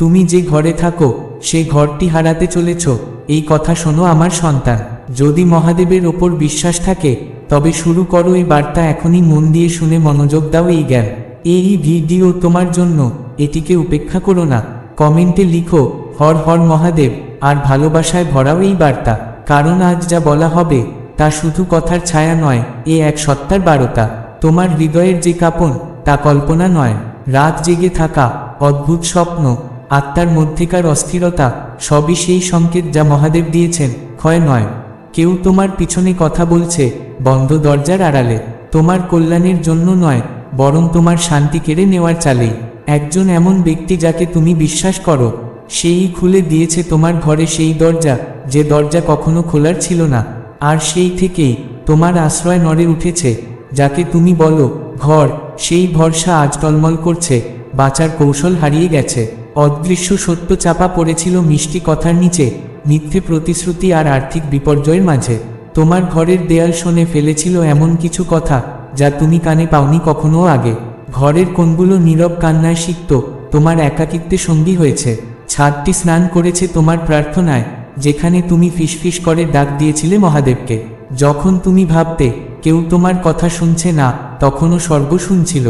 তুমি যে ঘরে থাকো সেই ঘরটি হারাতে চলেছ। এই কথা শোনো আমার সন্তান। যদি মহাদেবের ওপর বিশ্বাস থাকে, তবে শুরু করো এই বার্তা এখনই মন দিয়ে শুনে মনোযোগ দাও এই জ্ঞান। এই ভিডিও তোমার জন্য, এটিকে উপেক্ষা করো না। কমেন্টে লিখো, হর হর মহাদেব, আর ভালোবাসায় ভরাও এই বার্তা। কারণ আজ যা বলা হবে, তা শুধু কথার ছায়া নয়, এ এক সত্তার বারতা। তোমার হৃদয়ের যে কাপন, তা কল্পনা নয়। রাত জেগে থাকা অদ্ভুত স্বপ্ন আত্মার মধ্যেকার অস্থিরতা সবই সেই সংকেত যা মহাদেব দিয়েছেন। ক্ষয় নয়। কেউ তোমার পিছনে কথা বলছে, বন্ধ দরজার আড়ালে। তোমার কল্যাণের জন্য নয়, বরং তোমার শান্তি কেড়ে নেওয়ার চালেই একজন এমন ব্যক্তি যাকে তুমি বিশ্বাস করো, সেই খুলে দিয়েছে তোমার ঘরে সেই দরজা, যে দরজা কখনো খোলার ছিল না। আর সেই থেকেই তোমার আশ্রয় নড়ে উঠেছে, যাকে তুমি বলো, ঘর, সেই ভরসা আজ টলমল করছে, বাঁচার কৌশল হারিয়ে গেছে। অদৃশ্য সত্য চাপা পড়েছিল মিষ্টি কথার নিচে, মিথ্যে প্রতিশ্রুতি আর আর্থিক বিপর্যয়ের মাঝে। তোমার ঘরের দেয়াল শোনে ফেলেছিল এমন কিছু কথা, যা তুমি কানে পাওনি কখনো আগে। ঘরের কোনগুলো নীরব কান্নায় শিখত তোমার একাকিত্বে সঙ্গী হয়েছে। ছাদটি স্নান করেছে তোমার প্রার্থনায়, যেখানে তুমি ফিসফিস করে ডাক দিয়েছিলে মহাদেবকে। যখন তুমি ভাবতে কেউ তোমার কথা শুনছে না, তখনও স্বর্গ শুনছিল।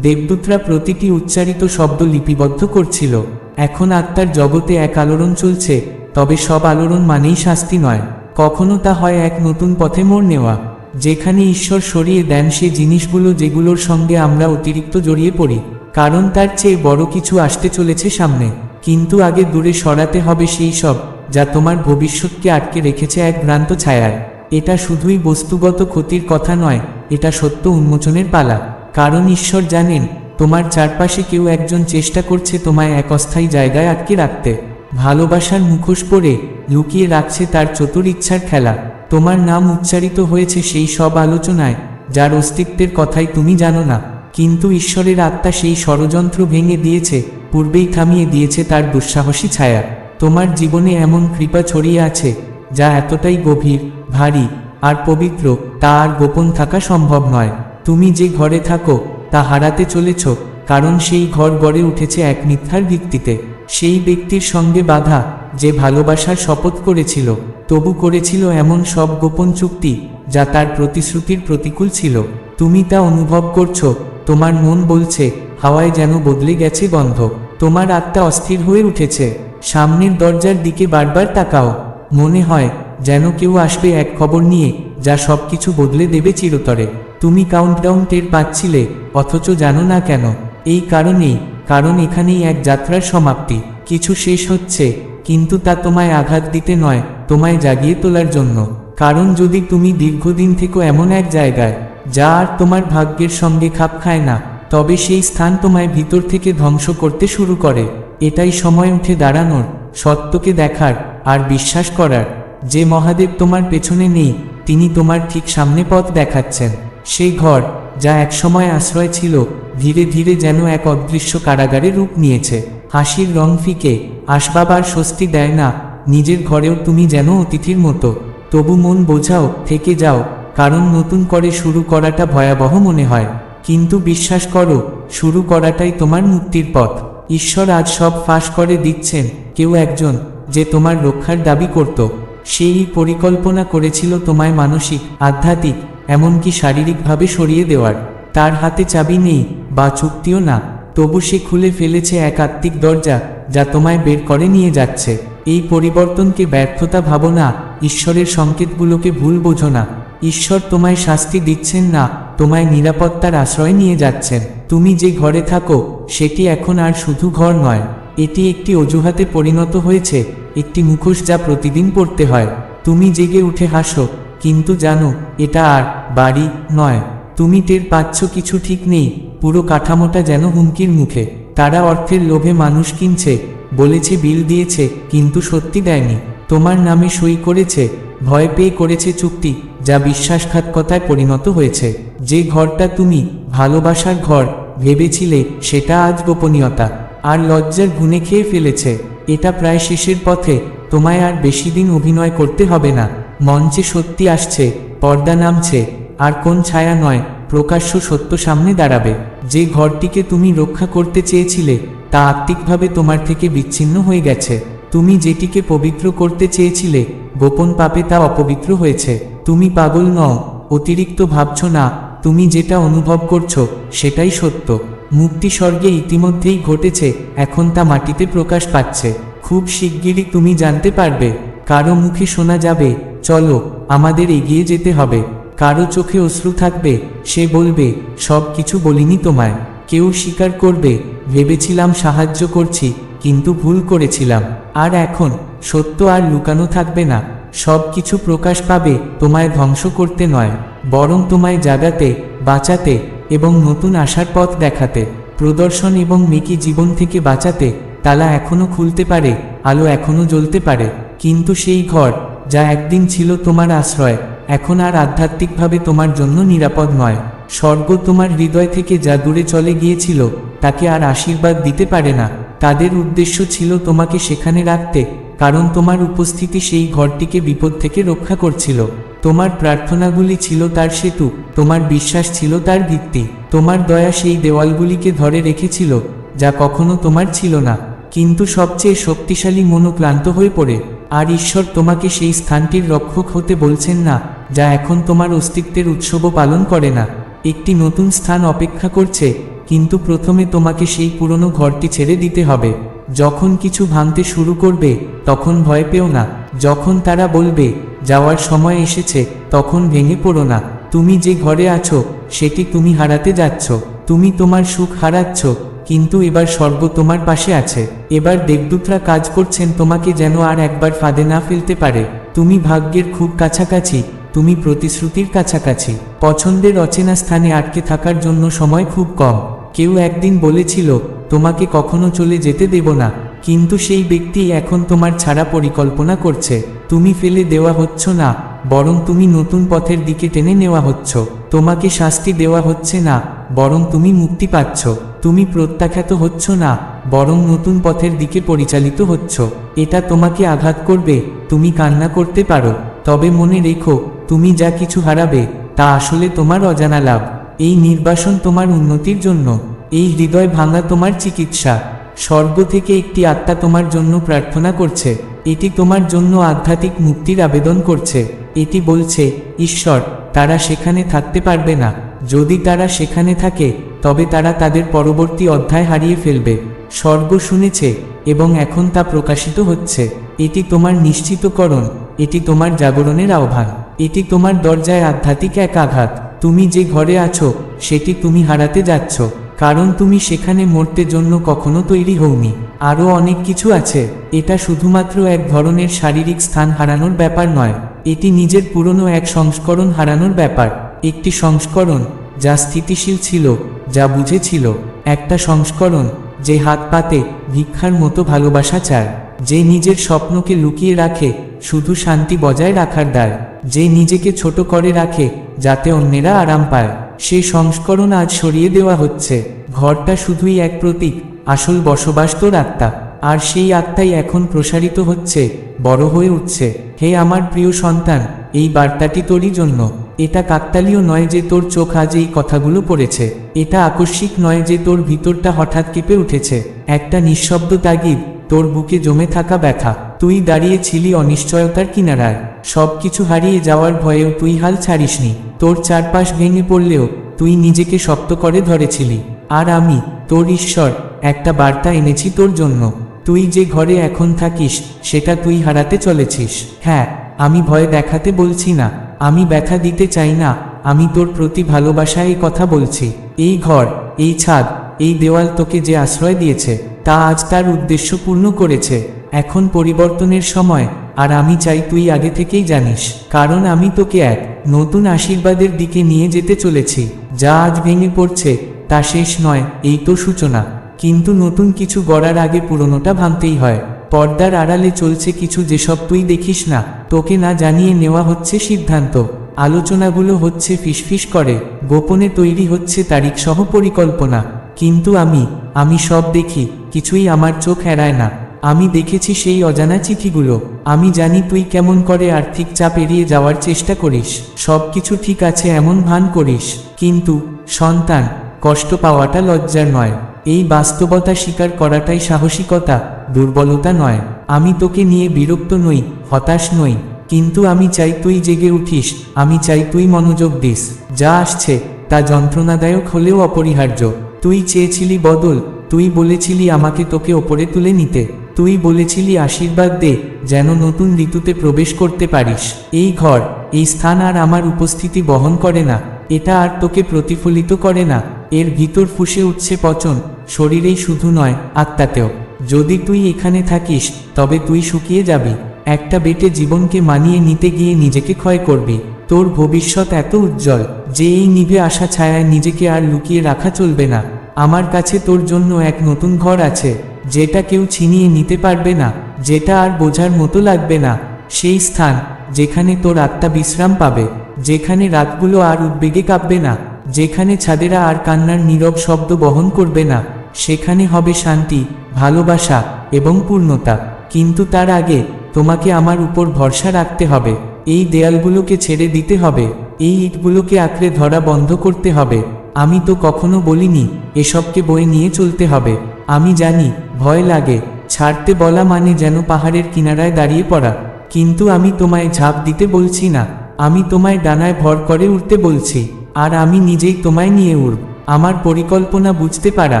দেবদূতরা প্রতিটি উচ্চারিত শব্দ লিপিবদ্ধ করছিল। এখন আত্মার জগতে এক আলোড়ন চলছে, তবে সব আলোড়ন মানেই শাস্তি নয়। কখনো তা হয় এক নতুন পথে মোড় নেওয়া, যেখানে ঈশ্বর সরিয়ে দেন সে জিনিসগুলো যেগুলোর সঙ্গে আমরা অতিরিক্ত জড়িয়ে পড়ি, কারণ তার চেয়ে বড় কিছু আসতে চলেছে সামনে। কিন্তু আগে দূরে সরাতে হবে সেই সব, যা তোমার ভবিষ্যৎকে আটকে রেখেছে এক ভ্রান্ত ছায়ায়। এটা শুধুই বস্তুগত ক্ষতির কথা নয়, এটা সত্য উন্মোচনের পালা। কারণ ঈশ্বর জানেন, তোমার চারপাশে কেউ একজন চেষ্টা করছে তোমায় এক অস্থায়ী জায়গায় আটকে রাখতে। ভালোবাসার মুখোশ পরে লুকিয়ে রাখছে তার চতুর ইচ্ছার খেলা। তোমার নাম উচ্চারিত হয়েছে সেই সব আলোচনায়, যার অস্তিত্বের কথাই তুমি জানো না। কিন্তু ঈশ্বরের আত্মা সেই ষড়যন্ত্র ভেঙে দিয়েছে, পূর্বেই থামিয়ে দিয়েছে তার দুঃসাহসী ছায়া। তোমার জীবনে এমন কৃপা ছড়িয়ে আছে, যা এতটাই গভীর ভারী আর পবিত্র, তা আর গোপন থাকা সম্ভব নয়। তুমি যে ঘরে থাকো, তা হারাতে চলেছ, কারণ সেই ঘর গড়ে উঠেছে এক মিথ্যার ভিত্তিতে। সেই ব্যক্তির সঙ্গে বাধা, যে ভালোবাসার শপথ করেছিল, তবু করেছিল এমন সব গোপন চুক্তি, যা তার প্রতিশ্রুতির প্রতিকূল ছিল। তুমি তা অনুভব করছ, তোমার মন বলছে, হাওয়ায় যেন বদলে গেছে গন্ধ। তোমার আত্মা অস্থির হয়ে উঠেছে। সামনের দরজার দিকে বারবার তাকাও। মনে হয় যেন কেউ আসবে এক খবর নিয়ে, যা সবকিছু বদলে দেবে চিরতরে। তুমি কাউন্টডাউন টের পাচ্ছিলে, অথচ জানো না কেন। এই কারণেই, কারণ এখানেই এক যাত্রার সমাপ্তি। কিছু শেষ হচ্ছে, কিন্তু তা তোমায় আঘাত দিতে নয়, তোমায় জাগিয়ে তোলার জন্য। কারণ যদি তুমি দীর্ঘদিন থেকে এমন এক জায়গায়, যা আর তোমার ভাগ্যের সঙ্গে খাপ খায় না, তবে সেই স্থান তোমায় ভিতর থেকে ধ্বংস করতে শুরু করে। এটাই সময় উঠে দাঁড়ানোর, সত্যকে দেখার, আর বিশ্বাস করার। যে মহাদেব তোমার পেছনে নেই, তিনি তোমার ঠিক সামনে পথ দেখাচ্ছেন। সেই ঘর, যা একসময় আশ্রয় ছিল, ধীরে ধীরে যেন এক অদৃশ্য কারাগারে রূপ নিয়েছে। হাসির রং ফিকে, আসবাব আর স্বস্তি দেয় না, নিজের ঘরেও তুমি যেন অতিথির মতো। তবু মন বোঝাও, থেকে যাও, কারণ নতুন করে শুরু করাটা ভয়াবহ মনে হয়। কিন্তু বিশ্বাস করো, শুরু করাটাই তোমার মুক্তির পথ। ঈশ্বর আজ সব ফাঁস করে দিচ্ছেন, কেউ একজন, যে তোমার রক্ষার দাবি করত। সেই পরিকল্পনা করেছিল তোমায় মানসিক, আধ্যাত্মিক, এমনকি শারীরিকভাবে সরিয়ে দেওয়ার। তার হাতে চাবি নেই বা চুক্তিও না। তবু সে খুলে ফেলেছে এক আত্মিক দরজা, যা তোমায় বের করে নিয়ে যাচ্ছে। এই পরিবর্তনকে ব্যর্থতা ভাবো না ঈশ্বরের সংকেতগুলোকে ভুল বোঝো না। ঈশ্বর তোমায় শাস্তি দিচ্ছেন না, তোমায় নিরাপত্তার আশ্রয় নিয়ে যাচ্ছেন। তুমি যে ঘরে থাকো, সেটি এখন আর শুধু ঘর নয়। এটি একটি অজুহাতে পরিণত হয়েছে, একটি মুখোশ যা প্রতিদিন পড়তে হয়। তুমি জেগে উঠে হাসো, কিন্তু জানো, এটা আর বাড়ি নয়। তুমি টের পাচ্ছ কিছু ঠিক নেই, পুরো কাঠামোটা যেন হুমকির মুখে। তারা অর্থের লোভে মানুষ কিনছে, বলেছে বিল দিয়েছে, কিন্তু সত্যি দেয়নি। তোমার নামে সই করেছে, ভয় পেয়ে করেছে চুক্তি, যা বিশ্বাসঘাতকতায় পরিণত হয়েছে। যে ঘরটা তুমি, ভালোবাসার ঘর, ভেবেছিলে, সেটা আজ গোপনীয়তা। আর লজ্জার গুনে খেয়ে ফেলেছে। এটা প্রায় শেষের পথে। তোমায় আর বেশি দিন অভিনয় করতে হবে না। মঞ্চে সত্যি আসছে, পর্দা নামছে, আর কোন ছায়া নয়, প্রকাশ্য সত্য সামনে দাঁড়াবে। যে ঘরটিকে তুমি রক্ষা করতে চেয়েছিলে, তা আত্মিকভাবে তোমার থেকে বিচ্ছিন্ন হয়ে গেছে। তুমি যেটিকে পবিত্র করতে চেয়েছিলে, গোপন পাপে তা অপবিত্র হয়েছে। তুমি পাগল নও, অতিরিক্ত ভাবছ না, তুমি যেটা অনুভব করছ, সেটাই সত্য। মুক্তি স্বর্গে ইতিমধ্যেই ঘটেছে, এখন তা মাটিতে প্রকাশ পাচ্ছে। খুব শিগগিরই তুমি জানতে পারবে। কারও মুখে শোনা যাবে, চলো, আমাদের এগিয়ে যেতে হবে। কারও চোখে অশ্রু থাকবে, সে বলবে, সব কিছু বলিনি তোমায়। কেউ স্বীকার করবে, ভেবেছিলাম সাহায্য করছি, কিন্তু ভুল করেছিলাম। আর এখন, সত্য আর লুকানো থাকবে না। সব কিছু প্রকাশ পাবে, তোমায় ধ্বংস করতে নয়। বরং তোমায় জাগাতে, বাঁচাতে এবং নতুন আশার পথ দেখাতে, প্রদর্শন এবং মেকি জীবন থেকে বাঁচাতে, তালা এখনও খুলতে পারে, আলো এখনও জ্বলতে পারে, কিন্তু সেই ঘর, যা একদিন ছিল তোমার আশ্রয়, এখন আর আধ্যাত্মিকভাবে তোমার জন্য নিরাপদ নয়। স্বর্গ তোমার হৃদয় থেকে যা দূরে চলে গিয়েছিল, তাকে আর আশীর্বাদ দিতে পারে না। তাদের উদ্দেশ্য ছিল তোমাকে সেখানে রাখতে কারণ তোমার উপস্থিতি সেই ঘরটিকে বিপদ থেকে রক্ষা করছিল। তোমার প্রার্থনাগুলি ছিল তার সেতু, তোমার বিশ্বাস ছিল তার ভিত্তি, তোমার দয়া সেই দেওয়ালগুলিকে ধরে রেখেছিল, যা কখনো তোমার ছিল না। কিন্তু সবচেয়ে শক্তিশালী মনো ক্লান্ত হয়ে পড়ে, আর ঈশ্বর তোমাকে সেই স্থানটির রক্ষক হতে বলছেন না, যা এখন তোমার অস্তিত্বের উৎসবও পালন করে না। একটি নতুন স্থান অপেক্ষা করছে, কিন্তু প্রথমে তোমাকে সেই পুরনো ঘরটি ছেড়ে দিতে হবে। যখন কিছু ভাঙতে শুরু করবে, তখন ভয় পেও না। যখন তারা বলবে, যাওয়ার সময় এসেছে তখন ভেঙে পড়ো না। তুমি যে ঘরে আছো, সেটি তুমি হারাতে যাচ্ছ। তুমি তোমার সুখ হারাচ্ছ, কিন্তু এবার স্বর্গ তোমার পাশে আছে। এবার দেবদূতরা কাজ করছেন তোমাকে যেন আর একবার ফাঁদে না ফেলতে পারে। তুমি ভাগ্যের খুব কাছাকাছি, তুমি প্রতিশ্রুতির কাছাকাছি। পছন্দের অচেনা স্থানে আটকে থাকার জন্য সময় খুব কম। কেউ একদিন বলেছিল তোমাকে কখনো চলে যেতে দেব না, কিন্তু সেই ব্যক্তি এখন তোমার ছাড়া পরিকল্পনা করছে। তুমি ফেলে দেওয়া হচ্ছ না, বরং তুমি নতুন পথের দিকে টেনে নেওয়া হচ্ছ। তোমাকে শাস্তি দেওয়া হচ্ছে না, বরং তুমি মুক্তি পাচ্ছ। তুমি প্রত্যাখ্যাত হচ্ছ না, বরং নতুন পথের দিকে পরিচালিত হচ্ছ। এটা তোমাকে আঘাত করবে, তুমি কান্না করতে পারো। তবে মনে রেখো, তুমি যা কিছু হারাবে, তা আসলে তোমার অজানা লাভ। এই নির্বাসন তোমার উন্নতির জন্য। এই হৃদয় ভাঙা তোমার চিকিৎসা। স্বর্গ থেকে একটি আত্মা তোমার জন্য প্রার্থনা করছে। এটি তোমার জন্য আধ্যাত্মিক মুক্তির আবেদন করছে। এটি বলছে, ঈশ্বর, তারা সেখানে থাকতে পারবে না। যদি তারা সেখানে থাকে, তবে তারা তাদের পরবর্তী অধ্যায় হারিয়ে ফেলবে। স্বর্গ শুনেছে এবং এখন তা প্রকাশিত হচ্ছে। এটি তোমার নিশ্চিতকরণ। এটি তোমার জাগরণের আহ্বান। এটি তোমার দরজায় আধ্যাত্মিক এক আঘাত। তুমি যে ঘরে আছো, সেটি তুমি হারাতে যাচ্ছ। কারণ তুমি সেখানে মরতে জন্য কখনো তৈরি হওনি। আরও অনেক কিছু আছে। এটা শুধুমাত্র এক ধরনের শারীরিক স্থান হারানোর ব্যাপার নয়। এটি নিজের পুরনো এক সংস্করণ হারানোর ব্যাপার। একটি সংস্করণ, যা স্থিতিশীল ছিল, যা বুঝেছিল। একটা সংস্করণ, যে হাত পাতে ভিক্ষার মতো ভালোবাসা চায়। যে নিজের স্বপ্নকে লুকিয়ে রাখে, শুধু শান্তি বজায় রাখার দায় যে নিজেকে ছোট করে রাখে, যাতে অন্যেরা আরাম পায়। সেই সংস্করণ আজ সরিয়ে দেওয়া হচ্ছে। ঘরটা শুধুই এক প্রতীক, আসল বসবাস তোর আত্মা। আর সেই আত্মাই এখন প্রসারিত হচ্ছে, বড় হয়ে উঠছে। হে আমার প্রিয় সন্তান, এই বার্তাটি তোরই জন্য। এটা কাকতালীয় নয় যে তোর চোখ আজ এই কথাগুলো পড়েছে। এটা আকস্মিক নয় যে তোর ভিতরটা হঠাৎ কেঁপে উঠেছে। একটা নিঃশব্দ তাগিদ, তোর বুকে জমে থাকা ব্যথা। তুই দাঁড়িয়ে ছিলি অনিশ্চয়তার কিনারায়। সবকিছু হারিয়ে যাওয়ার ভয়েও তুই হাল ছাড়িসনি। তোর চারপাশ ভেঙে পড়লেও তুই নিজেকে শক্ত করে ধরেছিলি। আর আমি, তোর ঈশ্বর, একটা বার্তা এনেছি তোর জন্য। তুই যে ঘরে এখন থাকিস, সেটা তুই হারাতে চলেছিস। হ্যাঁ আমি ভয় দেখাতে বলছি না, আমি ব্যথা দিতে চাই না, আমি তোর প্রতি ভালোবাসায় এই কথা বলছি। এই ঘর, এই ছাদ, এই দেওয়াল তোকে যে আশ্রয় দিয়েছে, তা আজ তার উদ্দেশ্য পূর্ণ করেছে। এখন পরিবর্তনের সময় আর আমি চাই তুই আগে থেকেই জানিস, কারণ আমি তোকে এক নতুন আশীর্বাদের দিকে নিয়ে যেতে চলেছি, যা আজ ভেঙে পড়ছে, তা শেষ নয়, এই তো সূচনা। কিন্তু নতুন কিছু গড়ার আগে পুরনোটা ভাঙতেই হয়। পর্দার আড়ালে চলছে কিছু যেসব তুই দেখিস না, তোকে না জানিয়ে নেওয়া হচ্ছে সিদ্ধান্ত। আলোচনাগুলো হচ্ছে ফিসফিস করে, গোপনে তৈরি হচ্ছে তারিখ সহ পরিকল্পনা। কিন্তু আমি আমি সব দেখি, কিছুই আমার চোখ এড়ায় না। আমি দেখেছি সেই অজানা চিঠিগুলো। আমি জানি তুই কেমন করে আর্থিক চাপ এড়িয়ে যাওয়ার চেষ্টা করিস। সব কিছু ঠিক আছে এমন ভান করিস। কিন্তু, সন্তান, কষ্ট পাওয়াটা লজ্জার নয়। এই বাস্তবতা স্বীকার করাটাই সাহসিকতা, দুর্বলতা নয়। আমি তোকে নিয়ে বিরক্ত নই, হতাশ নই। কিন্তু আমি চাই তুই জেগে উঠিস। আমি চাই তুই মনোযোগ দিস। যা আসছে, তা যন্ত্রণাদায়ক হলেও অপরিহার্য। তুই চেয়েছিলি বদল, তুই বলেছিলি আমাকে তোকে ওপরে তুলে নিতে। তুই বলেছিলি আশীর্বাদ দে, যেন নতুন ঋতুতে প্রবেশ করতে পারিস। এই ঘর, এই স্থান আর আমার উপস্থিতি বহন করে না। এটা আর তোকে প্রতিফলিত করে না। এর ভিতর ফুসে উঠছে পচন, শরীরেই শুধু নয়, আত্মাতেও। যদি তুই এখানে থাকিস, তবে তুই শুকিয়ে যাবি। একটা বেটে জীবনকে মানিয়ে নিতে গিয়ে নিজেকে ক্ষয় করবি। তোর ভবিষ্যৎ এত উজ্জ্বল, যে এই নিভে আসা ছায়ায় নিজেকে আর লুকিয়ে রাখা চলবে না। আমার কাছে তোর জন্য এক নতুন ঘর আছে। যেটা কেউ ছিনিয়ে নিতে পারবে না, যেটা আর বোঝার মতো লাগবে না, সেই স্থান যেখানে তোর আত্মা বিশ্রাম পাবে, যেখানে রাতগুলো আর উদ্বেগে কাঁপবে না, যেখানে ছাদেরা আর কান্নার নীরব শব্দ বহন করবে না, সেখানে হবে শান্তি, ভালোবাসা এবং পূর্ণতা। কিন্তু তার আগে তোমাকে আমার উপর ভরসা রাখতে হবে, এই দেয়ালগুলোকে ছেড়ে দিতে হবে, এই ইটগুলোকে আঁকড়ে ধরা বন্ধ করতে হবে। আমি তো কখনো বলিনি, এসবকে বয়ে নিয়ে চলতে হবে। আমি জানি, ভয় লাগে, ছাড়তে বলা মানে যেন পাহাড়ের কিনারায় দাঁড়িয়ে পড়া। কিন্তু আমি তোমায় ঝাঁপ দিতে বলছি না, আমি তোমায় ডানায় ভর করে উঠতে বলছি, আর আমি নিজেই তোমায় নিয়ে উড়ব। আমার পরিকল্পনা বুঝতে পারা,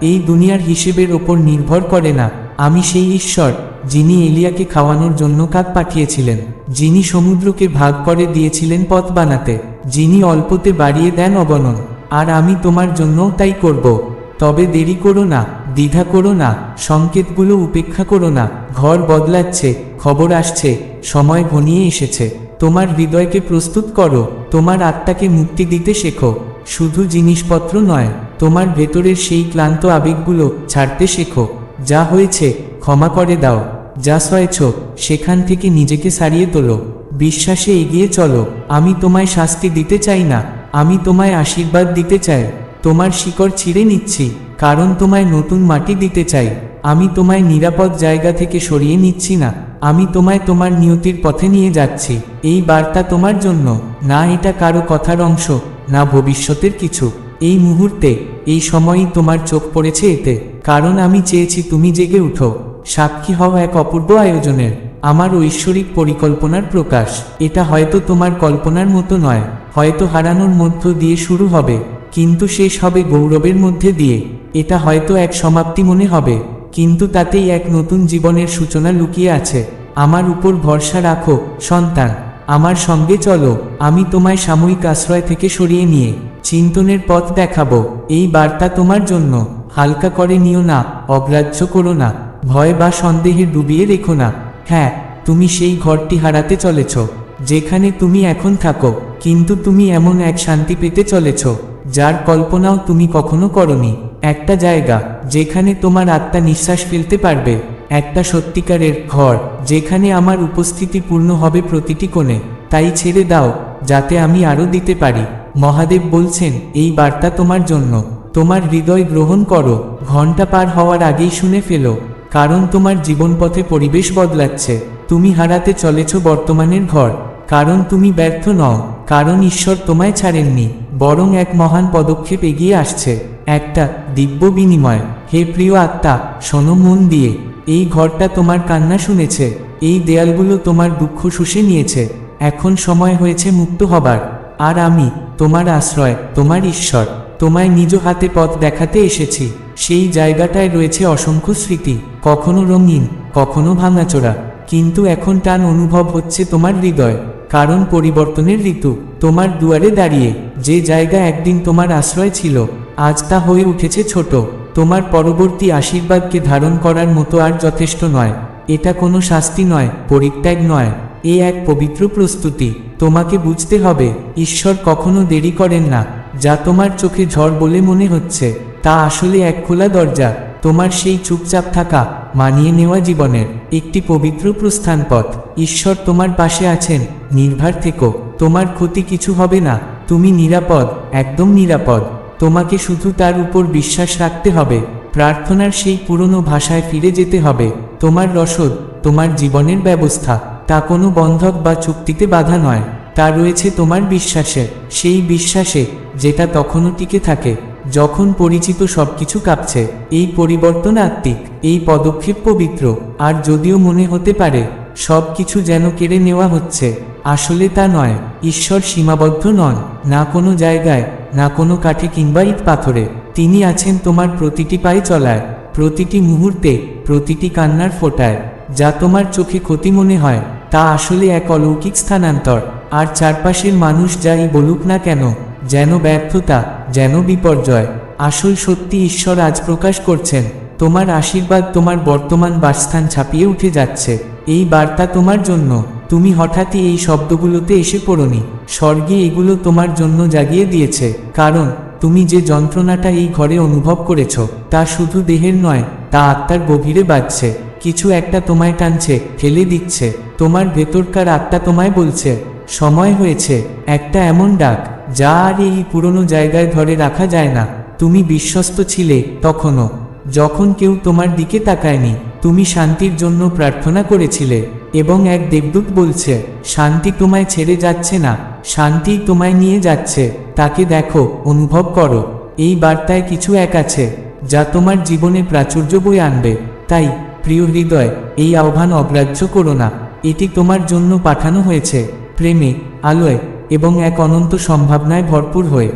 এই দুনিয়ার হিসেবের ওপর নির্ভর করে না। আমি সেই ঈশ্বর, যিনি এলিয়াকে খাওয়ানোর জন্য কাক পাঠিয়েছিলেন, যিনি সমুদ্রকে ভাগ করে দিয়েছিলেন পথ বানাতে, যিনি অল্পতে বাড়িয়ে দেন অগণন। আর আমি তোমার জন্যও তাই করব। তবে দেরি করো না, দ্বিধা করো না, সংকেতগুলো উপেক্ষা করো না, ঘর বদলাচ্ছে, খবর আসছে, সময় ঘনিয়ে এসেছে। তোমার হৃদয়কে প্রস্তুত করো, তোমার আত্মাকে মুক্তি দিতে শেখো। শুধু জিনিসপত্র নয়, তোমার ভেতরের সেই ক্লান্ত আবেগগুলো ছাড়তে শেখো। যা হয়েছে, ক্ষমা করে দাও। যা সয়েছ, সেখান থেকে নিজেকে সারিয়ে তোলো। বিশ্বাসে এগিয়ে চলো, আমি তোমায় শাস্তি দিতে চাই না। আমি তোমায় আশীর্বাদ দিতে চাই। তোমার শিকড় ছিঁড়ে নিচ্ছি, কারণ তোমায় নতুন মাটি দিতে চাই। আমি তোমায় নিরাপদ জায়গা থেকে সরিয়ে নিচ্ছি না। আমি তোমায় তোমার নিয়তির পথে নিয়ে যাচ্ছি। এই বার্তা তোমার জন্য। না এটা কারও কথার অংশ, না ভবিষ্যতের কিছু। এই মুহূর্তে, এই সময়ই তোমার চোখ পড়েছে এতে। কারণ আমি চেয়েছি তুমি জেগে উঠো। সাক্ষী হও এক অপূর্ব আয়োজনের। আমার ঐশ্বরিক পরিকল্পনার প্রকাশ। এটা হয়তো তোমার কল্পনার মতো নয়। হয়তো হারানোর মধ্য দিয়ে শুরু হবে, কিন্তু শেষ হবে গৌরবের মধ্যে দিয়ে। এটা হয়তো এক সমাপ্তি মনে হবে, কিন্তু তাতেই এক নতুন জীবনের সূচনা লুকিয়ে আছে। আমার উপর ভরসা রাখো, সন্তান। আমার সঙ্গে চলো, আমি তোমায় সাময়িক আশ্রয় থেকে সরিয়ে নিয়ে চিন্তনের পথ দেখাবো। এই বার্তা তোমার জন্য। হালকা করে নিও না, অগ্রাহ্য করো না। ভয় বা সন্দেহে ডুবিয়ে রেখো না। হ্যাঁ তুমি সেই ঘরটি হারাতে চলেছ, যেখানে তুমি এখন থাকো। কিন্তু তুমি এমন এক শান্তি পেতে চলেছ, যার কল্পনাও তুমি কখনো করনি। একটা জায়গা, যেখানে তোমার আত্মা নিঃশ্বাস ফেলতে পারবে। একটা সত্যিকারের ঘর, যেখানে আমার উপস্থিতি পূর্ণ হবে প্রতিটি কোণে। তাই ছেড়ে দাও, যাতে আমি আরও দিতে পারি। মহাদেব বলছেন, এই বার্তা তোমার জন্য। তোমার হৃদয় গ্রহণ করো। ঘণ্টা পার হওয়ার আগেই শুনে ফেলো। কারণ তোমার জীবনপথে পরিবেশ বদলাচ্ছে। তুমি হারাতে চলেছ বর্তমানের ঘর। কারণ তুমি ব্যর্থ নও। কারণ ঈশ্বর তোমায় ছাড়েননি, বরং এক মহান পদক্ষেপ এগিয়ে আসছে। একটা, দিব্য বিনিময়। হে প্রিয় আত্মা, শোনো মন দিয়ে। এই ঘরটা তোমার কান্না শুনেছে, এই দেয়ালগুলো তোমার দুঃখ শুষে নিয়েছে। এখন সময় হয়েছে মুক্ত হবার। আর আমি, তোমার আশ্রয়, তোমার ঈশ্বর, তোমায় নিজ হাতে পথ দেখাতে এসেছি। সেই জায়গাটায় রয়েছে অসংখ্য স্মৃতি, কখনো রঙিন, কখনো ভাঙাচোরা। কিন্তু এখন টান অনুভব হচ্ছে তোমার হৃদয়। কারণ পরিবর্তনের ঋতু তোমার দুয়ারে দাঁড়িয়ে। যে জায়গা একদিন তোমার আশ্রয় ছিল, আজ তা হয়ে উঠেছে ছোট। তোমার পরবর্তী আশীর্বাদকে ধারণ করার মতো আর যথেষ্ট নয়। এটা কোনো শাস্তি নয়, পরিত্যাগ নয়। এ এক পবিত্র প্রস্তুতি। তোমাকে বুঝতে হবে, ঈশ্বর কখনো দেরি করেন না। যা তোমার চোখে ঝড় বলে মনে হচ্ছে, তা আসলে এক খোলা দরজা। তোমার সেই চুপচাপ থাকা, মানিয়ে নেওয়া জীবনের একটি পবিত্র প্রস্থান পথ। ঈশ্বর তোমার পাশে আছেন, নির্ভার থেকো, তোমার ক্ষতি কিছু হবে না, তুমি নিরাপদ, একদম নিরাপদ। তোমাকে শুধু তার উপর বিশ্বাস রাখতে হবে, প্রার্থনার সেই পুরনো ভাষায় ফিরে যেতে হবে। তোমার রসদ, তোমার জীবনের ব্যবস্থা, তা কোনো বন্ধক বা চুক্তিতে বাধা নয়। তা রয়েছে তোমার বিশ্বাসে সেই বিশ্বাসে, যেটা তখনও টিকে থাকে। যখন পরিচিত সবকিছু কাঁপছে, এই পরিবর্তন আত্মিক, এই পদক্ষেপ পবিত্র। আর যদিও মনে হতে পারে সব কিছু যেন কেড়ে নেওয়া হচ্ছে, আসলে তা নয়, ঈশ্বর সীমাবদ্ধ নন, না কোনো জায়গায়, না কোনো কাঠে কিংবা ইট পাথরে। তিনি আছেন তোমার প্রতিটি পায়ে চলায়, প্রতিটি মুহূর্তে, প্রতিটি কান্নার ফোটায়। যা তোমার চোখে ক্ষতি মনে হয়, তা আসলে এক অলৌকিক স্থানান্তর। আর চারপাশের মানুষ যাই বলুক না কেন যেন ব্যর্থতা, যেন বিপর্যয়। আসল সত্যি ঈশ্বর আজ প্রকাশ করছেন। তোমার আশীর্বাদ তোমার বর্তমান বাসস্থান ছাপিয়ে উঠে যাচ্ছে। এই বার্তা তোমার জন্য। তুমি হঠাৎই এই শব্দগুলোতে এসে পড়নি। স্বর্গে এগুলো তোমার জন্য জাগিয়ে দিয়েছে। কারণ, তুমি যে যন্ত্রণাটা এই ঘরে অনুভব করেছ, তা শুধু দেহের নয়, তা আত্মার গভীরে বাজছে। কিছু একটা তোমায় টানছে ফেলে দিচ্ছে। তোমার ভেতরকার আত্মা তোমায় বলছে, সময় হয়েছে, একটা এমন ডাক। যা আর এই পুরনো জায়গায় ধরে রাখা যায় না, তুমি বিশ্বস্ত ছিলে তখনও। যখন কেউ তোমার দিকে তাকায়নি, তুমি শান্তির জন্য প্রার্থনা করেছিলে, এবং এক দেবদূত বলছে, শান্তি তোমায় ছেড়ে যাচ্ছে না, শান্তি তোমায় নিয়ে যাচ্ছে, তাকে দেখো, অনুভব করো। এই বার্তায় কিছু এক আছে, যা তোমার জীবনে প্রাচুর্য বই আনবে। তাই, প্রিয় হৃদয়, এই আহ্বান অগ্রাহ্য করো না, এটি তোমার জন্য পাঠানো হয়েছে। প্রেমে, আলোয় এবং এক অনন্ত সম্ভাবনায় ভরপুর হয়ে।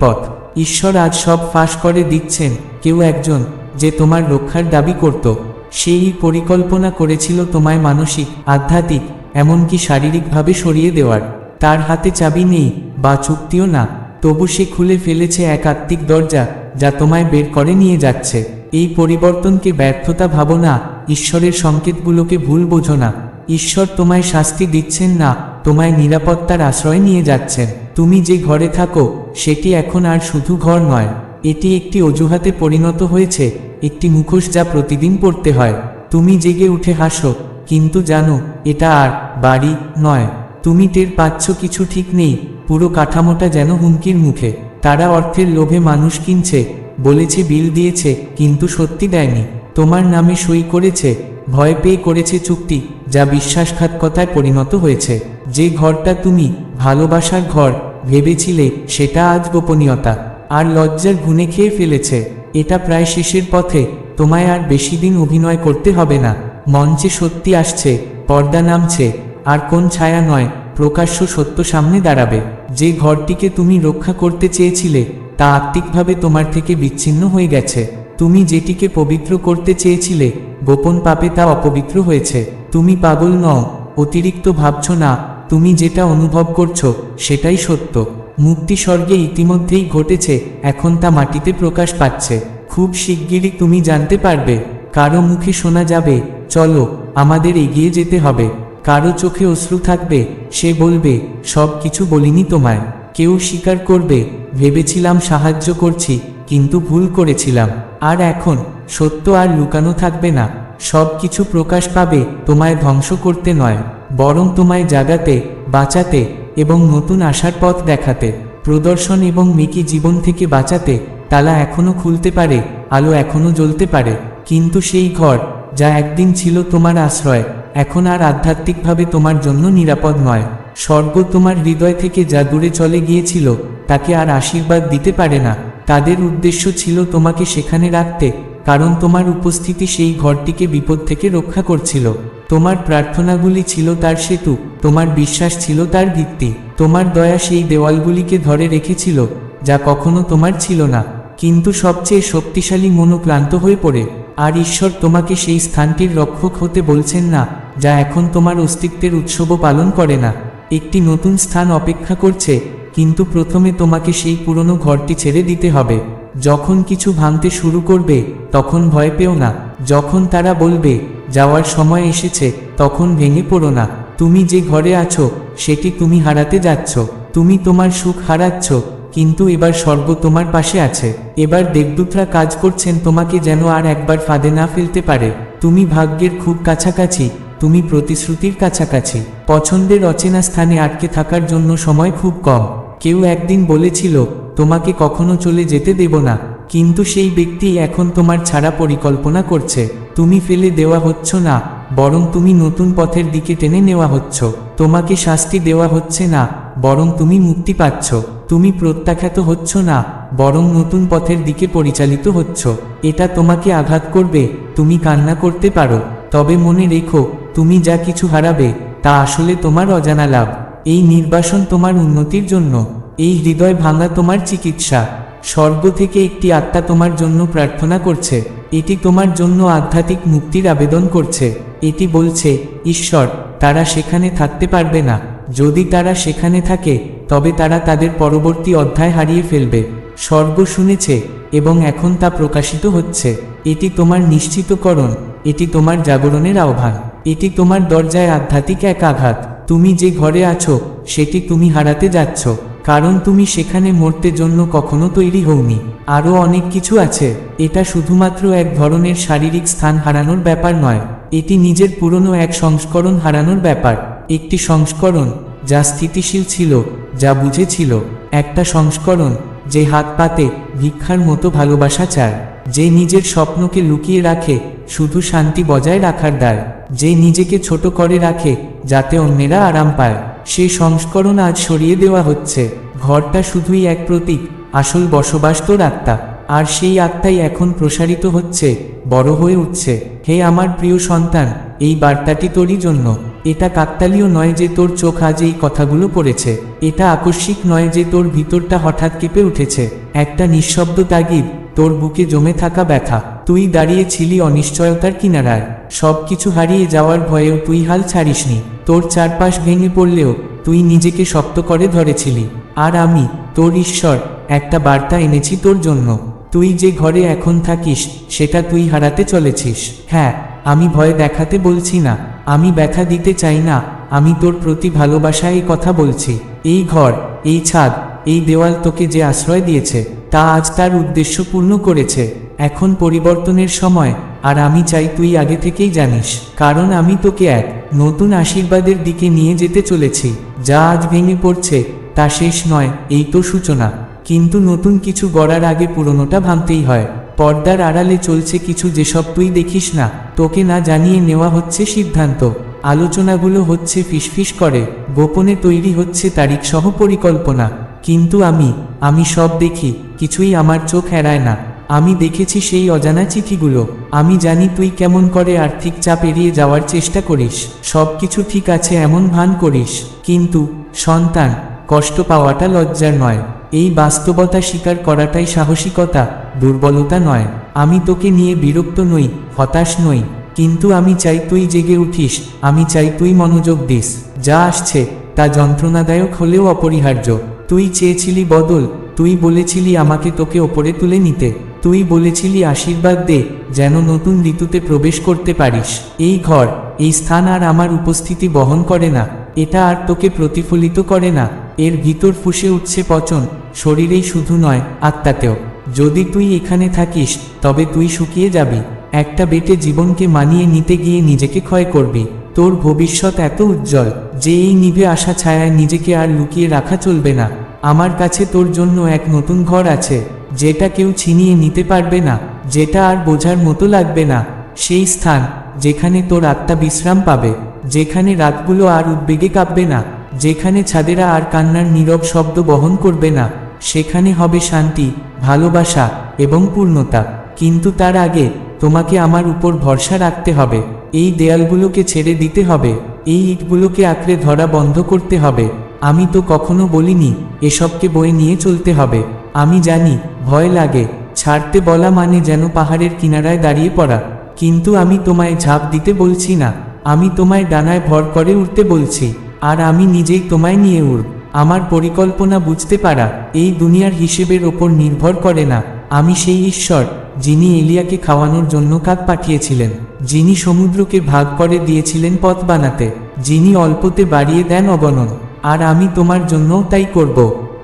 পথ। ঈশ্বর আজ সব ফাঁস করে দিচ্ছেন, কেউ একজন, যে তোমার রক্ষার দাবি করত। সেই পরিকল্পনা করেছিল তোমায় মানসিক, আধ্যাত্মিক, এমনকি শারীরিকভাবে সরিয়ে দেওয়ার। তার হাতে চাবি নেই, বা চুক্তিও না। তবু সে খুলে ফেলেছে এক আত্মিক দরজা, যা তোমায় বের করে নিয়ে যাচ্ছে। এই পরিবর্তনকে ব্যর্থতা ভাবো না ঈশ্বরের সংকেতগুলোকে ভুল বোঝো না ঈশ্বর তোমায় শাস্তি দিচ্ছেন না, তোমায় নিরাপত্তার আশ্রয় নিয়ে যাচ্ছেন। তুমি যে ঘরে থাকো, সেটি এখন আর শুধু ঘর নয়, এটি একটি অজুহাতে পরিণত হয়েছে, একটি মুখোশ যা প্রতিদিন পড়তে হয়। তুমি জেগে উঠে হাসো, কিন্তু জানো, এটা আর বাড়ি নয়। তুমি টের পাচ্ছ কিছু ঠিক নেই, পুরো কাঠামোটা যেন হুমকির মুখে। তারা অর্থের লোভে মানুষ কিনছে, বলেছে বিল দিয়েছে, কিন্তু সত্যি দেয়নি। তোমার নামে সই করেছে ভয় পেয়ে করেছে চুক্তি, যা বিশ্বাসঘাতকতায় পরিণত হয়েছে। যে ঘরটা তুমি, ভালোবাসার ঘর, ভেবেছিলে, সেটা আজ গোপনীয়তা। আর লজ্জার গুণে খেয়ে ফেলেছে। এটা প্রায় শেষের পথে, তোমায় আর বেশি দিন অভিনয় করতে হবে না। মঞ্চে সত্যি আসছে, পর্দা নামছে, আর কোন ছায়া নয়, প্রকাশ্য সত্য সামনে দাঁড়াবে। যে ঘরটিকে তুমি রক্ষা করতে চেয়েছিলে, তা আত্মিকভাবে তোমার থেকে বিচ্ছিন্ন হয়ে গেছে। তুমি যেটিকে পবিত্র করতে চেয়েছিলে, গোপন পাপে তা অপবিত্র হয়েছে। তুমি পাগল নও, অতিরিক্ত ভাবছ না, তুমি যেটা অনুভব করছ, সেটাই সত্য। মুক্তি স্বর্গে ইতিমধ্যেই ঘটেছে, এখন তা মাটিতে প্রকাশ পাচ্ছে। খুব শিগগিরই তুমি জানতে পারবে। কারও মুখে শোনা যাবে, চলো, আমাদের এগিয়ে যেতে হবে। কারও চোখে অশ্রু থাকবে, সে বলবে সব কিছু বলিনি তোমায়। কেউ স্বীকার করবে, ভেবেছিলাম সাহায্য করছি, কিন্তু ভুল করেছিলাম। আর এখন, সত্য আর লুকানো থাকবে না। সব কিছু প্রকাশ পাবে, তোমায় ধ্বংস করতে নয়, বরং তোমায় জাগাতে, বাঁচাতে এবং নতুন আশার পথ দেখাতে। প্রদর্শন এবং মিকি জীবন থেকে বাঁচাতে, তালা এখনও খুলতে পারে, আলো এখনও জ্বলতে পারে। কিন্তু সেই ঘর, যা একদিন ছিল তোমার আশ্রয়, এখন আর আধ্যাত্মিকভাবে তোমার জন্য নিরাপদ নয়। স্বর্গ তোমার হৃদয় থেকে যা দূরে চলে গিয়েছিল, তাকে আর আশীর্বাদ দিতে পারে না। তাদের উদ্দেশ্য ছিল তোমাকে সেখানে রাখতে, কারণ তোমার উপস্থিতি সেই ঘরটিকে বিপদ থেকে রক্ষা করছিল। তোমার প্রার্থনাগুলি ছিল তার সেতু, তোমার বিশ্বাস ছিল তার ভিত্তি। তোমার দয়া সেই দেওয়ালগুলিকে ধরে রেখেছিল, যা কখনো তোমার ছিল না। কিন্তু সবচেয়ে শক্তিশালী মনো ক্লান্ত হয়ে পড়ে। আর ঈশ্বর তোমাকে সেই স্থানটির রক্ষক হতে বলছেন না, যা এখন তোমার অস্তিত্বের উৎসবও পালন করে না। একটি নতুন স্থান অপেক্ষা করছে, কিন্তু প্রথমে তোমাকে সেই পুরনো ঘরটি ছেড়ে দিতে হবে। যখন কিছু ভাঙতে শুরু করবে, তখন ভয় পেও না। যখন তারা বলবে, যাওয়ার সময় এসেছে, তখন ভেঙে পড়ো না। তুমি যে ঘরে আছো, সেটি তুমি হারাতে যাচ্ছ। তুমি তোমার সুখ হারাচ্ছ, কিন্তু এবার স্বর্গ তোমার পাশে আছে। এবার দেবদূতরা কাজ করছেন তোমাকে যেন আর একবার ফাঁদে না ফেলতে পারে। তুমি ভাগ্যের খুব কাছাকাছি তুমি প্রতিশ্রুতির কাছাকাছি। পছন্দের অচেনা স্থানে আটকে থাকার জন্য সময় খুব কম। কেউ একদিন বলেছিল, তোমাকে কখনো চলে যেতে দেব না। কিন্তু সেই ব্যক্তি এখন তোমার ছাড়া পরিকল্পনা করছে। তুমি ফেলে দেওয়া হচ্ছ না, বরং তুমি নতুন পথের দিকে টেনে নেওয়া হচ্ছ। তোমাকে শাস্তি দেওয়া হচ্ছে না, বরং তুমি মুক্তি পাচ্ছ। তুমি প্রত্যাখ্যাত হচ্ছ না, বরং নতুন পথের দিকে পরিচালিত হচ্ছ। এটা তোমাকে আঘাত করবে, তুমি কান্না করতে পারো। তবে মনে রেখো তুমি যা কিছু হারাবে, তা আসলে তোমার অজানা লাভ। এই নির্বাসন তোমার উন্নতির জন্য, এই হৃদয় ভাঙা তোমার চিকিৎসা। স্বর্গ থেকে একটি আত্মা তোমার জন্য প্রার্থনা করছে, এটি তোমার জন্য আধ্যাত্মিক মুক্তির আবেদন করছে। এটি বলছে, ঈশ্বর, তারা সেখানে থাকতে পারবে না। যদি তারা সেখানে থাকে, তবে তারা তাদের পরবর্তী অধ্যায় হারিয়ে ফেলবে। স্বর্গ শুনেছে, এবং এখন তা প্রকাশিত হচ্ছে। এটি তোমার নিশ্চিতকরণ, এটি তোমার জাগরণের আহ্বান। এটি তোমার দরজায় আধ্যাত্মিক এক আঘাত তুমি যে ঘরে আছো, সেটি তুমি হারাতে যাচ্ছ। কারণ তুমি সেখানে মরতে জন্য কখনো তৈরি হওনি। আরও অনেক কিছু আছে। এটা শুধুমাত্র এক ধরনের শারীরিক স্থান হারানোর ব্যাপার নয়। এটি নিজের পুরনো এক সংস্করণ হারানোর ব্যাপার। একটি সংস্করণ, যা স্থিতিশীল ছিল, যা বুঝেছিল। একটা সংস্করণ, যে হাত পাতে, ভিক্ষার মতো ভালোবাসা চায়। যে নিজের স্বপ্নকে লুকিয়ে রাখে শুধু শান্তি বজায় রাখার দায়। যে নিজেকে ছোট করে রাখে, যাতে অন্যেরা আরাম পায়। সেই সংস্করণ আজ সরিয়ে দেওয়া হচ্ছে। ঘরটা শুধুই এক প্রতীক, আসল বসবাস তোর আত্মা। আর সেই আত্মাই এখন প্রসারিত হচ্ছে, বড় হয়ে উঠছে। হে আমার প্রিয় সন্তান, এই বার্তাটি তোরই জন্য। এটা কাকতালীয় নয় যে তোর চোখ আজ এই কথাগুলো পড়েছে। এটা আকস্মিক নয় যে তোর ভিতরটা হঠাৎ কেঁপে উঠেছে। একটা নিঃশব্দ তাগিদ, তোর বুকে জমে থাকা ব্যথা। তুই দাঁড়িয়েছিলি অনিশ্চয়তার কিনারায়। সবকিছু হারিয়ে যাওয়ার ভয়েও তুই হাল ছাড়িসনি। তোর চারপাশ ভেঙে পড়লেও তুই নিজেকে শক্ত করে ধরেছিলি। আর আমি, তোর ঈশ্বর, একটা বার্তা এনেছি তোর জন্য। তুই যে ঘরে এখন থাকিস, সেটা তুই হারাতে চলেছিস। হ্যাঁ আমি ভয় দেখাতে বলছি না। আমি ব্যথা দিতে চাই না। আমি তোর প্রতি ভালোবাসায় এই কথা বলছি। এই ঘর, এই ছাদ, এই দেওয়াল তোকে যে আশ্রয় দিয়েছে, তা আজ তার উদ্দেশ্য পূর্ণ করেছে। এখন পরিবর্তনের সময়, আর আমি চাই তুই আগে থেকেই জানিস, কারণ আমি তোকে এক নতুন আশীর্বাদের দিকে নিয়ে যেতে চলেছি, যা আজ ভেঙে পড়ছে, তা শেষ নয়, এই তো সূচনা। কিন্তু নতুন কিছু গড়ার আগে পুরনোটা ভাঙতেই হয়, পর্দার আড়ালে চলছে কিছু যেসব তুই দেখিস না, তোকে না জানিয়ে নেওয়া হচ্ছে সিদ্ধান্ত। আলোচনাগুলো হচ্ছে ফিসফিস করে, গোপনে তৈরি হচ্ছে তারিখ সহ পরিকল্পনা। কিন্তু আমি আমি সব দেখি, কিছুই আমার চোখ এড়ায় না। আমি দেখেছি সেই অজানা চিঠিগুলো। আমি জানি তুই কেমন করে আর্থিক চাপ এড়িয়ে যাওয়ার চেষ্টা করিস। সব কিছু ঠিক আছে এমন ভান করিস। কিন্তু, সন্তান, কষ্ট পাওয়াটা লজ্জার নয়। এই বাস্তবতা স্বীকার করাটাই সাহসিকতা, দুর্বলতা নয়। আমি তোকে নিয়ে বিরক্ত নই, হতাশ নই। কিন্তু আমি চাই তুই জেগে উঠিস, আমি চাই তুই মনোযোগ দিস। যা আসছে, তা যন্ত্রণাদায়ক হলেও অপরিহার্য। তুই চেয়েছিলি বদল, তুই বলেছিলি আমাকে তোকে ওপরে তুলে নিতে। তুই বলেছিলি আশীর্বাদ দে, যেন নতুন ঋতুতে প্রবেশ করতে পারিস। এই ঘর, এই স্থান আর আমার উপস্থিতি বহন করে না। এটা আর তোকে প্রতিফলিত করে না। এর ভিতর ফুসে উঠছে পচন, শরীরেই শুধু নয়, আত্মাতেও। যদি তুই এখানে থাকিস, তবে তুই শুকিয়ে যাবি। একটা বেটে জীবনকে মানিয়ে নিতে গিয়ে নিজেকে ক্ষয় করবি। তোর ভবিষ্যৎ এত উজ্জ্বল, যে এই নিভে আসা ছায়ায় নিজেকে আর লুকিয়ে রাখা চলবে না। আমার কাছে তোর জন্য এক নতুন ঘর আছে, যেটা কেউ ছিনিয়ে নিতে পারবে না, যেটা আর বোঝার মতো লাগবে না। সেই স্থান, যেখানে তোর আত্মা বিশ্রাম পাবে, যেখানে রাতগুলো আর উদ্বেগে কাঁপবে না, যেখানে ছাদেরা আর কান্নার নীরব শব্দ বহন করবে না, সেখানে হবে শান্তি, ভালোবাসা এবং পূর্ণতা। কিন্তু তার আগে, তোমাকে আমার উপর ভরসা রাখতে হবে। এই দেয়ালগুলোকে ছেড়ে দিতে হবে, এই ইটগুলোকে আঁকড়ে ধরা বন্ধ করতে হবে। আমি তো কখনো বলিনি, এসবকে বয়ে নিয়ে চলতে হবে। আমি জানি, ভয় লাগে, ছাড়তে বলা মানে যেন পাহাড়ের কিনারায় দাঁড়িয়ে পড়া। কিন্তু আমি তোমায় ঝাঁপ দিতে বলছি না, আমি তোমায় ডানায় ভর করে উঠতে বলছি, আর আমি নিজেই তোমায় নিয়ে উড়। আমার পরিকল্পনা বুঝতে পারা, এই দুনিয়ার হিসেবের ওপর নির্ভর করে না। আমি সেই ঈশ্বর, যিনি এলিয়াকে খাওয়ানোর জন্য কাক পাঠিয়েছিলেন, যিনি সমুদ্রকে ভাগ করে দিয়েছিলেন পথ বানাতে, যিনি অল্পতে বাড়িয়ে দেন অগণন। আর আমি তোমার জন্যও তাই করব।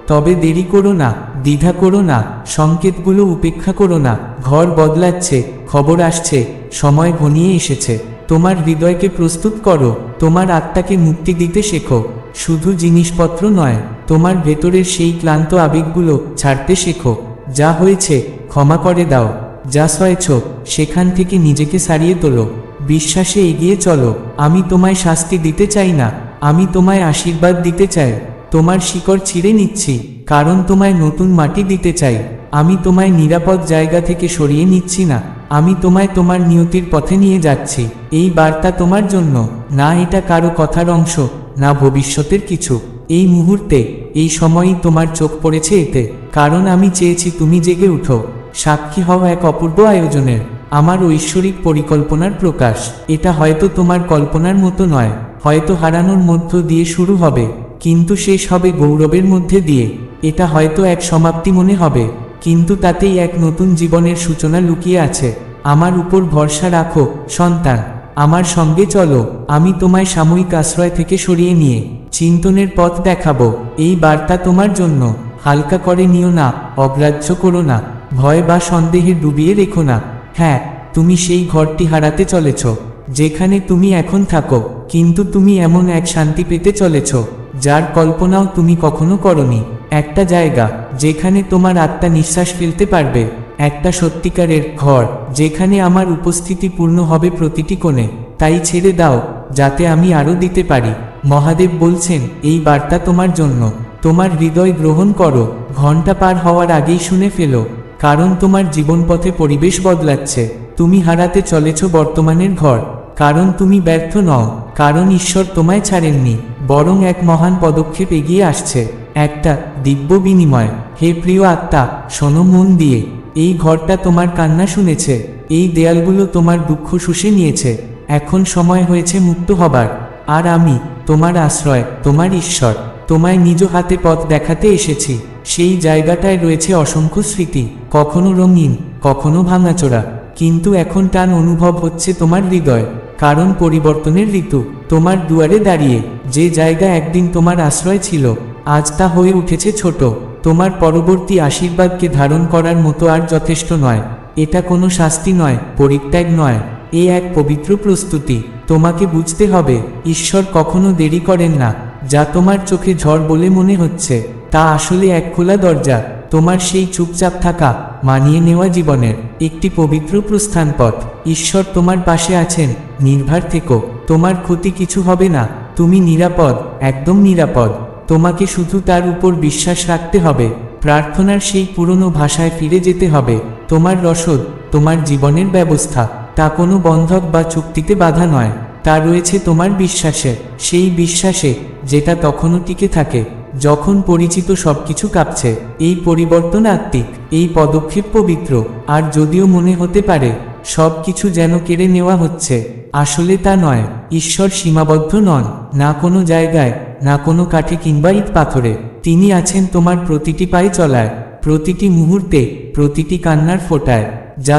তবে দেরি করো না, দ্বিধা করো না, সংকেতগুলো উপেক্ষা করো না, ঘর বদলাচ্ছে, খবর আসছে, সময় ঘনিয়ে এসেছে। তোমার হৃদয়কে প্রস্তুত করো, তোমার আত্মাকে মুক্তি দিতে শেখো। শুধু জিনিসপত্র নয়, তোমার ভেতরের সেই ক্লান্ত আবেগগুলো ছাড়তে শেখো। যা হয়েছে, ক্ষমা করে দাও। যা সয়েছ, সেখান থেকে নিজেকে সারিয়ে তোলো। বিশ্বাসে এগিয়ে চলো, আমি তোমায় শাস্তি দিতে চাই না। আমি তোমায় আশীর্বাদ দিতে চাই, তোমার শিকড় ছিঁড়ে নিচ্ছি, কারণ তোমায় নতুন মাটি দিতে চাই, আমি তোমায় নিরাপদ জায়গা থেকে সরিয়ে নিচ্ছি না, আমি তোমায় তোমার নিয়তির পথে নিয়ে যাচ্ছি, এই বার্তা তোমার জন্য, না এটা কারও কথার অংশ, না ভবিষ্যতের কিছু, এই মুহূর্তে, এই সময়ই তোমার চোখ পড়েছে এতে, কারণ আমি চেয়েছি তুমি জেগে উঠো, সাক্ষী হও এক অপূর্ব আয়োজনের, আমার ঐশ্বরিক পরিকল্পনার প্রকাশ, এটা হয়তো তোমার কল্পনার মতো নয়। হয়তো হারানোর মধ্য দিয়ে শুরু হবে, কিন্তু শেষ হবে গৌরবের মধ্যে দিয়ে। এটা হয়তো এক সমাপ্তি মনে হবে, কিন্তু তাতেই এক নতুন জীবনের সূচনা লুকিয়ে আছে। আমার উপর ভরসা রাখো, সন্তান। আমার সঙ্গে চলো, আমি তোমায় সাময়িক আশ্রয় থেকে সরিয়ে নিয়ে চিন্তনের পথ দেখাবো। এই বার্তা তোমার জন্য। হালকা করে নিও না, অগ্রাহ্য করো না। ভয় বা সন্দেহে ডুবিয়ে রেখো না। হ্যাঁ তুমি সেই ঘরটি হারাতে চলেছ, যেখানে তুমি এখন থাকো। কিন্তু তুমি এমন এক শান্তি পেতে চলেছ, যার কল্পনাও তুমি কখনো করনি। একটা জায়গা, যেখানে তোমার আত্মা নিঃশ্বাস ফেলতে পারবে। একটা সত্যিকারের ঘর, যেখানে আমার উপস্থিতি পূর্ণ হবে প্রতিটি কোণে। তাই ছেড়ে দাও, যাতে আমি আরও দিতে পারি। মহাদেব বলছেন, এই বার্তা তোমার জন্য। তোমার হৃদয় গ্রহণ করো। ঘণ্টা পার হওয়ার আগেই শুনে ফেলো। কারণ তোমার জীবনপথে পরিবেশ বদলাচ্ছে। তুমি হারাতে চলেছ বর্তমানের ঘর। কারণ তুমি ব্যর্থ নও। কারণ ঈশ্বর তোমায় ছাড়েননি, বরং এক মহান পদক্ষেপ এগিয়ে আসছে, একটা দিব্য বিনিময়। হে প্রিয় আত্মা, শোনো মন দিয়ে, এই ঘরটা তোমার কান্না শুনেছে, এই দেয়ালগুলো তোমার দুঃখ শুষে নিয়েছে, এখন সময় হয়েছে মুক্ত হবার। আর আমি, তোমার আশ্রয়, তোমার ঈশ্বর, তোমায় নিজ হাতে পথ দেখাতে এসেছি, সেই জায়গাটায় রয়েছে অসংখ্য স্মৃতি, কখনো রঙিন, কখনো ভাঙাচোরা, কিন্তু এখন টান অনুভব হচ্ছে তোমার হৃদয়। কারণ পরিবর্তনের ঋতু তোমার দুয়ারে দাঁড়িয়ে। যে জায়গা একদিন তোমার আশ্রয় ছিল, আজ তা হয়ে উঠেছে ছোট। তোমার পরবর্তী আশীর্বাদকে ধারণ করার মতো আর যথেষ্ট নয়। এটা কোনো শাস্তি নয়, পরিত্যাগ নয়। এ এক পবিত্র প্রস্তুতি। তোমাকে বুঝতে হবে, ঈশ্বর কখনো দেরি করেন না। যা তোমার চোখে ঝড় বলে মনে হচ্ছে, তা আসলে এক খোলা দরজা। তোমার সেই চুপচাপ থাকা, মানিয়ে নেওয়া জীবনের। একটি পবিত্র প্রস্থান পথ। ঈশ্বর তোমার পাশে আছেন, নির্ভার থেকো। তোমার ক্ষতি কিছু হবে না। তুমি নিরাপদ, একদম নিরাপদ। তোমাকে শুধু তার উপর বিশ্বাস রাখতে হবে। প্রার্থনার সেই পুরনো ভাষায় ফিরে যেতে হবে। তোমার রসদ, তোমার জীবনের ব্যবস্থা, তা কোনো বন্ধক বা চুক্তিতে বাধা নয়। তা রয়েছে তোমার বিশ্বাসে, সেই বিশ্বাসে, যেটা তখনও টিকে থাকে। যখন পরিচিত সবকিছু কাঁপছে, এই পরিবর্তন আত্মিক, এই পদক্ষেপ পবিত্র। আর যদিও মনে হতে পারে সব কিছু যেন কেড়ে নেওয়া হচ্ছে, আসলে তা নয়, ঈশ্বর সীমাবদ্ধ নন, না কোনো জায়গায়, না কোনো কাঠে কিংবা ইট পাথরে। তিনি আছেন তোমার প্রতিটি পায়ে চলায়, প্রতিটি মুহূর্তে, প্রতিটি কান্নার ফোটায়, যা